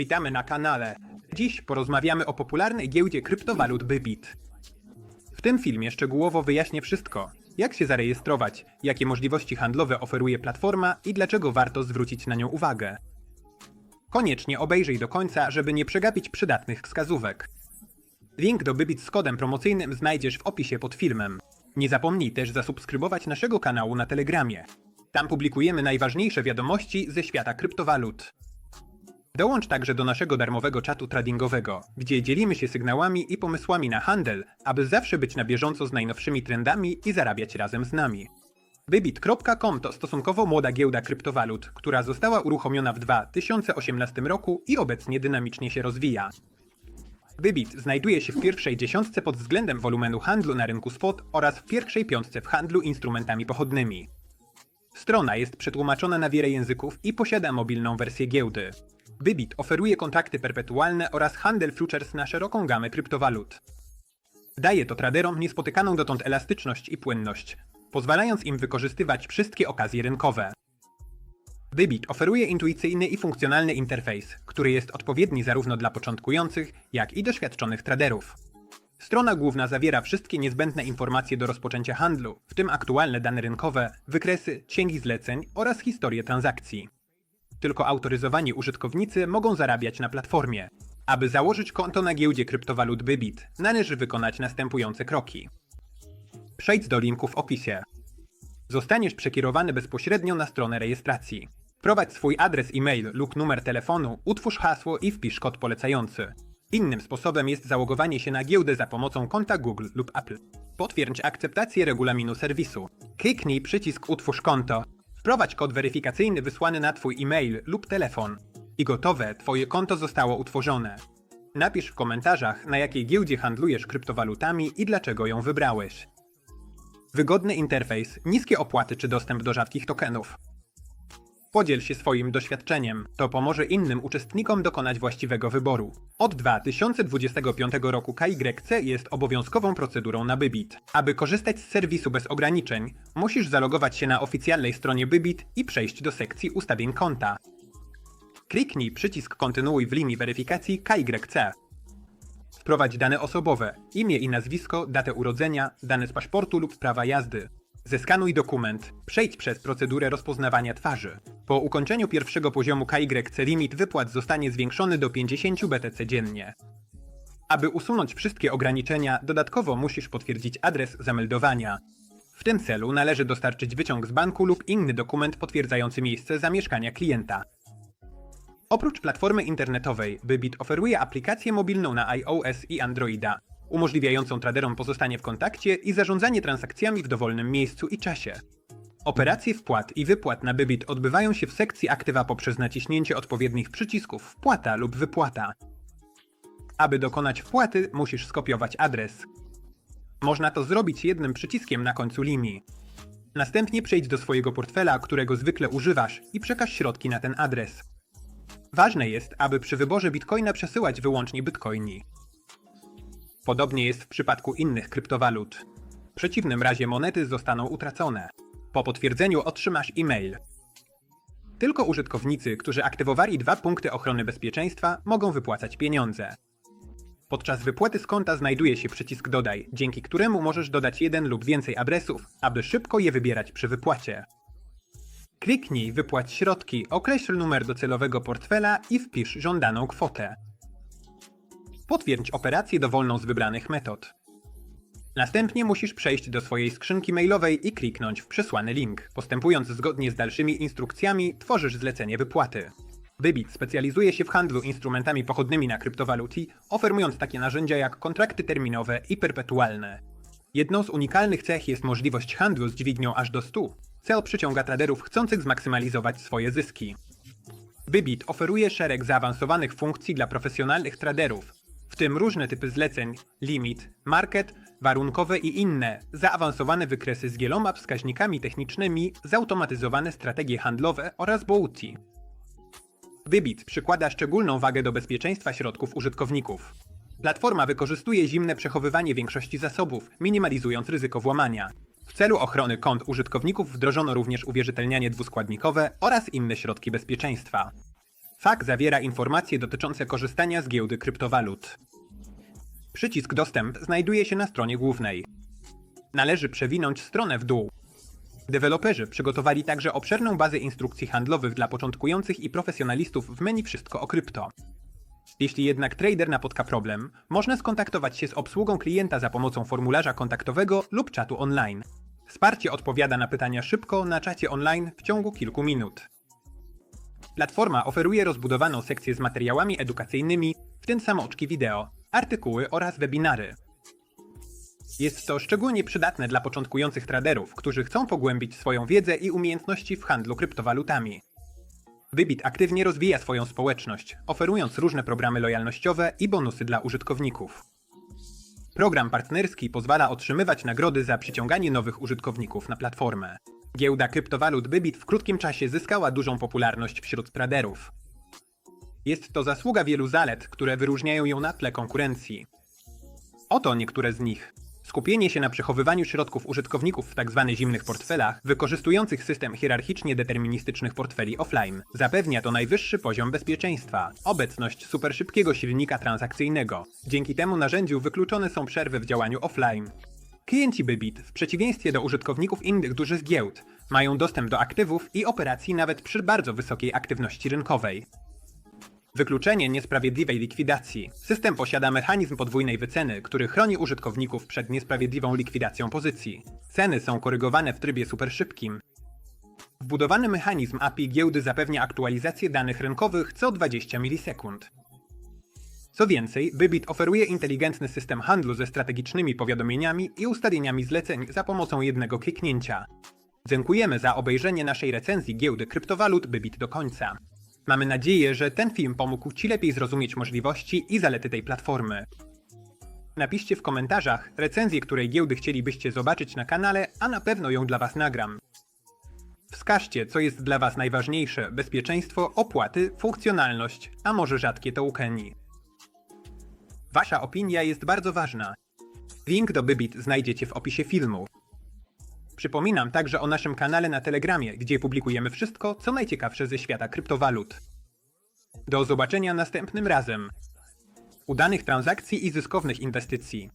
Witamy na kanale. Dziś porozmawiamy o popularnej giełdzie kryptowalut Bybit. W tym filmie szczegółowo wyjaśnię wszystko. Jak się zarejestrować, jakie możliwości handlowe oferuje platforma i dlaczego warto zwrócić na nią uwagę. Koniecznie obejrzyj do końca, żeby nie przegapić przydatnych wskazówek. Link do Bybit z kodem promocyjnym znajdziesz w opisie pod filmem. Nie zapomnij też zasubskrybować naszego kanału na Telegramie. Tam publikujemy najważniejsze wiadomości ze świata kryptowalut. Dołącz także do naszego darmowego czatu tradingowego, gdzie dzielimy się sygnałami i pomysłami na handel, aby zawsze być na bieżąco z najnowszymi trendami i zarabiać razem z nami. Bybit.com to stosunkowo młoda giełda kryptowalut, która została uruchomiona w 2018 roku i obecnie dynamicznie się rozwija. Bybit znajduje się w pierwszej dziesiątce pod względem wolumenu handlu na rynku spot oraz w pierwszej piątce w handlu instrumentami pochodnymi. Strona jest przetłumaczona na wiele języków i posiada mobilną wersję giełdy. Bybit oferuje kontrakty perpetualne oraz handel futures na szeroką gamę kryptowalut. Daje to traderom niespotykaną dotąd elastyczność i płynność, pozwalając im wykorzystywać wszystkie okazje rynkowe. Bybit oferuje intuicyjny i funkcjonalny interfejs, który jest odpowiedni zarówno dla początkujących, jak i doświadczonych traderów. Strona główna zawiera wszystkie niezbędne informacje do rozpoczęcia handlu, w tym aktualne dane rynkowe, wykresy, księgi zleceń oraz historię transakcji. Tylko autoryzowani użytkownicy mogą zarabiać na platformie. Aby założyć konto na giełdzie kryptowalut Bybit, należy wykonać następujące kroki. Przejdź do linku w opisie. Zostaniesz przekierowany bezpośrednio na stronę rejestracji. Prowadź swój adres e-mail lub numer telefonu, utwórz hasło i wpisz kod polecający. Innym sposobem jest załogowanie się na giełdę za pomocą konta Google lub Apple. Potwierdź akceptację regulaminu serwisu. Kliknij przycisk Utwórz konto. Wprowadź kod weryfikacyjny wysłany na Twój e-mail lub telefon. I gotowe, Twoje konto zostało utworzone. Napisz w komentarzach, na jakiej giełdzie handlujesz kryptowalutami i dlaczego ją wybrałeś. Wygodny interfejs, niskie opłaty czy dostęp do rzadkich tokenów. Podziel się swoim doświadczeniem. To pomoże innym uczestnikom dokonać właściwego wyboru. Od 2025 roku KYC jest obowiązkową procedurą na Bybit. Aby korzystać z serwisu bez ograniczeń, musisz zalogować się na oficjalnej stronie Bybit i przejść do sekcji ustawień konta. Kliknij przycisk Kontynuuj w linii weryfikacji KYC. Wprowadź dane osobowe, imię i nazwisko, datę urodzenia, dane z paszportu lub prawa jazdy. Zeskanuj dokument. Przejdź przez procedurę rozpoznawania twarzy. Po ukończeniu pierwszego poziomu KYC limit wypłat zostanie zwiększony do 50 BTC dziennie. Aby usunąć wszystkie ograniczenia, dodatkowo musisz potwierdzić adres zameldowania. W tym celu należy dostarczyć wyciąg z banku lub inny dokument potwierdzający miejsce zamieszkania klienta. Oprócz platformy internetowej, Bybit oferuje aplikację mobilną na iOS i Androida, umożliwiającą traderom pozostanie w kontakcie i zarządzanie transakcjami w dowolnym miejscu i czasie. Operacje wpłat i wypłat na Bybit odbywają się w sekcji aktywa poprzez naciśnięcie odpowiednich przycisków wpłata lub wypłata. Aby dokonać wpłaty, musisz skopiować adres. Można to zrobić jednym przyciskiem na końcu linii. Następnie przejdź do swojego portfela, którego zwykle używasz i przekaż środki na ten adres. Ważne jest, aby przy wyborze bitcoina przesyłać wyłącznie bitcoini. Podobnie jest w przypadku innych kryptowalut. W przeciwnym razie monety zostaną utracone. Po potwierdzeniu otrzymasz e-mail. Tylko użytkownicy, którzy aktywowali dwa punkty ochrony bezpieczeństwa, mogą wypłacać pieniądze. Podczas wypłaty z konta znajduje się przycisk Dodaj, dzięki któremu możesz dodać jeden lub więcej adresów, aby szybko je wybierać przy wypłacie. Kliknij Wypłać środki, określ numer docelowego portfela i wpisz żądaną kwotę. Potwierdź operację dowolną z wybranych metod. Następnie musisz przejść do swojej skrzynki mailowej i kliknąć w przesłany link. Postępując zgodnie z dalszymi instrukcjami, tworzysz zlecenie wypłaty. Bybit specjalizuje się w handlu instrumentami pochodnymi na kryptowaluty, oferując takie narzędzia jak kontrakty terminowe i perpetualne. Jedną z unikalnych cech jest możliwość handlu z dźwignią aż do 100. Cel przyciąga traderów chcących zmaksymalizować swoje zyski. Bybit oferuje szereg zaawansowanych funkcji dla profesjonalnych traderów, w tym różne typy zleceń, limit, market, warunkowe i inne, zaawansowane wykresy z wieloma wskaźnikami technicznymi, zautomatyzowane strategie handlowe oraz bounty. Bybit przykłada szczególną wagę do bezpieczeństwa środków użytkowników. Platforma wykorzystuje zimne przechowywanie większości zasobów, minimalizując ryzyko włamania. W celu ochrony kont użytkowników wdrożono również uwierzytelnianie dwuskładnikowe oraz inne środki bezpieczeństwa. FAQ zawiera informacje dotyczące korzystania z giełdy kryptowalut. Przycisk Dostęp znajduje się na stronie głównej. Należy przewinąć stronę w dół. Deweloperzy przygotowali także obszerną bazę instrukcji handlowych dla początkujących i profesjonalistów w menu Wszystko o krypto. Jeśli jednak trader napotka problem, można skontaktować się z obsługą klienta za pomocą formularza kontaktowego lub czatu online. Wsparcie odpowiada na pytania szybko na czacie online w ciągu kilku minut. Platforma oferuje rozbudowaną sekcję z materiałami edukacyjnymi, w tym samouczki wideo, artykuły oraz webinary. Jest to szczególnie przydatne dla początkujących traderów, którzy chcą pogłębić swoją wiedzę i umiejętności w handlu kryptowalutami. Wybit aktywnie rozwija swoją społeczność, oferując różne programy lojalnościowe i bonusy dla użytkowników. Program partnerski pozwala otrzymywać nagrody za przyciąganie nowych użytkowników na platformę. Giełda kryptowalut Bybit w krótkim czasie zyskała dużą popularność wśród traderów. Jest to zasługa wielu zalet, które wyróżniają ją na tle konkurencji. Oto niektóre z nich. Skupienie się na przechowywaniu środków użytkowników w tzw. zimnych portfelach, wykorzystujących system hierarchicznie deterministycznych portfeli offline. Zapewnia to najwyższy poziom bezpieczeństwa. Obecność superszybkiego silnika transakcyjnego. Dzięki temu narzędziu wykluczone są przerwy w działaniu offline. Klienci Bybit, w przeciwieństwie do użytkowników innych dużych giełd, mają dostęp do aktywów i operacji nawet przy bardzo wysokiej aktywności rynkowej. Wykluczenie niesprawiedliwej likwidacji. System posiada mechanizm podwójnej wyceny, który chroni użytkowników przed niesprawiedliwą likwidacją pozycji. Ceny są korygowane w trybie superszybkim. Wbudowany mechanizm API giełdy zapewnia aktualizację danych rynkowych co 20 milisekund. Co więcej, Bybit oferuje inteligentny system handlu ze strategicznymi powiadomieniami i ustawieniami zleceń za pomocą jednego kliknięcia. Dziękujemy za obejrzenie naszej recenzji giełdy kryptowalut Bybit do końca. Mamy nadzieję, że ten film pomógł Ci lepiej zrozumieć możliwości i zalety tej platformy. Napiszcie w komentarzach recenzję, której giełdy chcielibyście zobaczyć na kanale, a na pewno ją dla Was nagram. Wskażcie, co jest dla Was najważniejsze: bezpieczeństwo, opłaty, funkcjonalność, a może rzadkie tokeny. Wasza opinia jest bardzo ważna. Link do Bybit znajdziecie w opisie filmu. Przypominam także o naszym kanale na Telegramie, gdzie publikujemy wszystko, co najciekawsze ze świata kryptowalut. Do zobaczenia następnym razem. Udanych transakcji i zyskownych inwestycji.